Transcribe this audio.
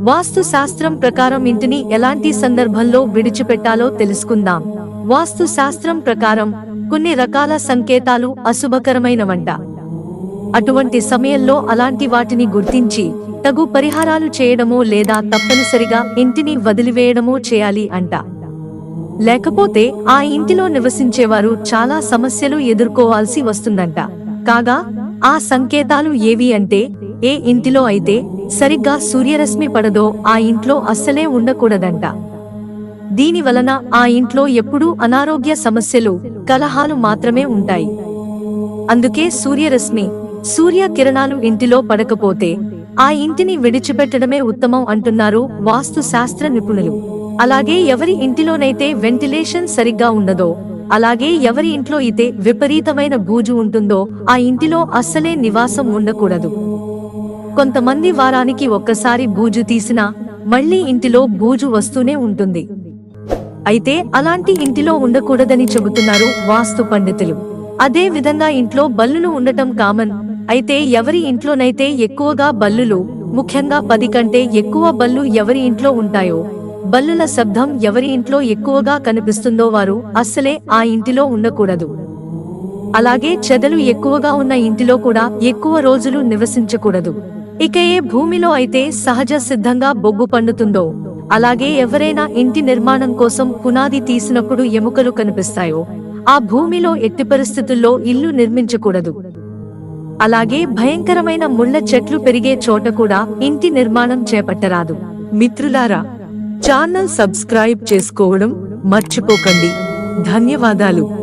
వాస్తు శాస్త్రం ప్రకారం ఇంటిని ఎలాంటి సందర్భంలో విడిచిపెట్టాలో తెలుసుకుందాం. వాస్తు శాస్త్రం ప్రకారం కొన్ని రకాల సంకేతాలు అశుభకరమైనవంట. అటువంటి సమయంలో అలాంటి వాటిని గుర్తించి తగు పరిహారాలు చేయడమో లేదా తప్పనిసరిగా ఇంటిని వదిలివేయడమో చేయాలి అంట. లేకపోతే ఆ ఇంటిలో నివసించేవారు చాలా సమస్యలు ఎదుర్కోవాల్సి వస్తుందంట. కాగా ఆ సంకేతాలు ఏవి అంటే ఏ ఇంటిలో అయితే సరిగ్గా సూర్యరశ్మి పడదో ఆ ఇంట్లో అస్సలే ఉండకూడదంట. దీని వలన ఆ ఇంట్లో ఎప్పుడూ అనారోగ్య సమస్యలు కలహాలు మాత్రమే ఉంటాయి. అందుకే సూర్యరశ్మి సూర్య కిరణాలు ఇంటిలో పడకపోతే ఆ ఇంటిని విడిచిపెట్టడమే ఉత్తమం అంటున్నారు వాస్తు శాస్త్ర నిపుణులు. అలాగే ఎవరి ఇంటిలోనైతే వెంటిలేషన్ సరిగ్గా ఉండదో అలాగే ఎవరి ఇంట్లో అయితే విపరీతమైన బూజు ఉంటుందో ఆ ఇంటిలో అస్సలే నివాసం ఉండకూడదు. కొంతమంది వారానికి ఒక్కసారి బూజు తీసినా మళ్ళీ ఇంటిలో బూజు వస్తూనే ఉంటుంది. అయితే అలాంటి ఇంటిలో ఉండకూడదని చెబుతున్నారు వాస్తు పండితులు. అదే విధంగా ఇంట్లో బల్లులు ఉండటం కామన్. అయితే ఎవరి ఇంట్లోనైతే ఎక్కువగా బల్లులు ముఖ్యంగా పది కంటే ఎక్కువ బల్లు ఎవరి ఇంట్లో ఉంటాయో బల్లుల శబ్దం ఎవరి ఇంట్లో ఎక్కువగా కనిపిస్తుందో వారు అస్సలే ఆ ఇంటిలో ఉండకూడదు. అలాగే చెదలు ఎక్కువగా ఉన్న ఇంటిలో కూడా ఎక్కువ రోజులు నివసించకూడదు. ఇక ఏ భూమిలో అయితే సహజ సిద్ధంగా బొగ్గు పండుతుందో? అలాగే ఎవరైనా ఇంటి నిర్మాణం కోసం పునాది తీసినప్పుడు ఎముకలు కనిపిస్తాయో? ఆ భూమిలో ఎట్టి పరిస్థితుల్లో ఇల్లు నిర్మించకూడదు. అలాగే భయంకరమైన ముళ్ళ చెట్లు పెరిగే చోట కూడా ఇంటి నిర్మాణం చేపట్టరాదు. మిత్రులారా ఛానల్ సబ్స్క్రైబ్ చేసుకోవడం మర్చిపోకండి. ధన్యవాదాలు.